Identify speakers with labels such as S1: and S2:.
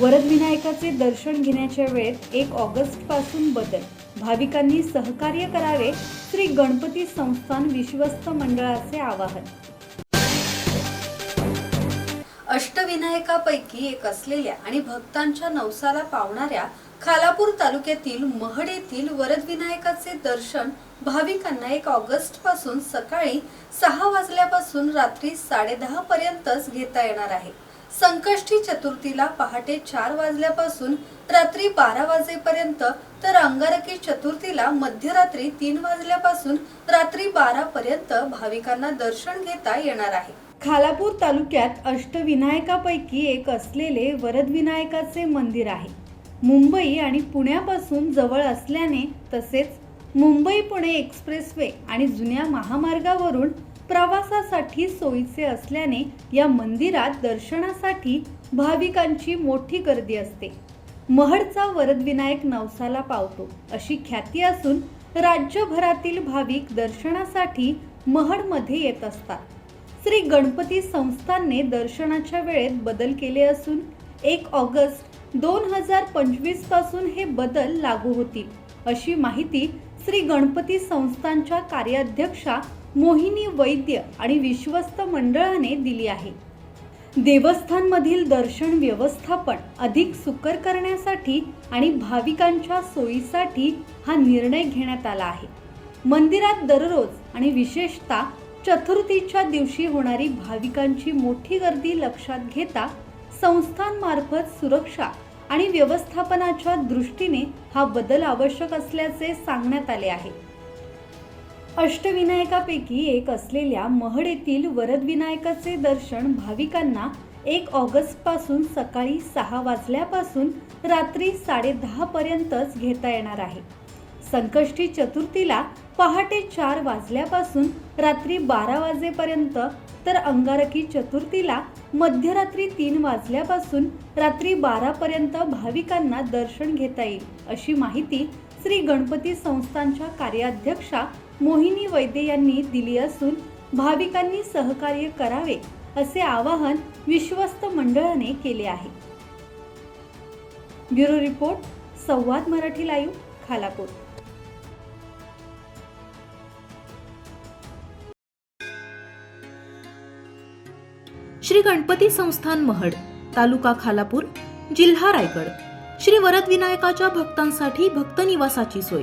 S1: वरदविनायकाचे दर्शन घेण्याच्या वेळेत एक ऑगस्टपासून बदल. भाविकांनी सहकार्य करावे श्री गणपती संस्थान विश्वस्त मंडळाचे आवाहन.
S2: अष्टविनायकापैकी एक असलेल्या आणि भक्तांच्या नवसाला पावणाऱ्या खालापूर तालुक्यातील महड येथील वरदविनायकाचे दर्शन भाविकांना एक ऑगस्टपासून सकाळी सहा वाजल्यापासून रात्री साडेदहा पर्यंतच घेता येणार आहे. संकष्टी चतुर्थीला पहाटे चार वाजल्यापासून रात्री बारा वाजेपर्यंत तर अंगारकी चतुर्थीला मध्यरात्री तीन वाजल्यापासून रात्री बारा पर्यंत भाविकांना दर्शन घेता येणार आहे.
S1: खालापूर तालुक्यात अष्टविनायकापैकी एक असलेले वरदविनायकाचे मंदिर आहे. मुंबई आणि पुण्यापासून जवळ असल्याने तसेच मुंबई पुणे एक्सप्रेसवे आणि जुन्या महामार्गावरून प्रवासासाठी सोयीचे असल्याने या मंदिरात दर्शनासाठी भाविकांची मोठी गर्दी असते. महडचा वरदविनायक नवसाला पावतो. अशी ख्याती असून राज्यभरातील भाविक दर्शनासाठी महडमध्ये येत असतात. श्री गणपती संस्थानने दर्शनाच्या वेळेत बदल केले असून एक ऑगस्ट दोन हजार पंचवीसपासून हे बदल लागू होतील अशी माहिती श्री गणपती संस्थानच्या कार्याध्यक्षा मोहिनी वैद्य आणि विश्वस्त मंडळाने दिली आहे. देवस्थानमधील दर्शन व्यवस्थापन अधिक सुकर करण्यासाठी आणि भाविकांच्या सोयीसाठी हा निर्णय घेण्यात आला आहे. मंदिरात दररोज आणि विशेषतः चतुर्थीच्या दिवशी होणारी भाविकांची मोठी गर्दी लक्षात घेता संस्थांमार्फत सुरक्षा आणि व्यवस्थापनाच्या दृष्टीने हा बदल आवश्यक असल्याचे सांगण्यात आले आहे. अष्टविनायकापैकी एक असलेल्या महड येथील वरदविनायकाचे दर्शन भाविकांना एक ऑगस्टपासून सकाळी सहा वाजल्यापासून रात्री साडेदहा पर्यंतच घेता येणार आहे. संकष्टी चतुर्थीला पहाटे चार वाजल्यापासून रात्री बारा वाजेपर्यंत तर अंगारकी चतुर्थीला मध्यरात्री तीन वाजल्यापासून रात्री बारापर्यंत भाविकांना दर्शन घेता येईल अशी माहिती श्री गणपती संस्थानच्या कार्याध्यक्षा मोहिनी वैद्य यांनी दिली असून भाविकांनी सहकार्य करावे असे आवाहन विश्वस्त मंडळाने केले आहे. Bureau report Samvad Marathi live Khalapur.
S3: Shri Ganpati Sansthan Mahad taluka Khalapur जिल्हा रायगड. श्री वरदविनायकाच्या भक्तांसाठी भक्त निवासाची सोय.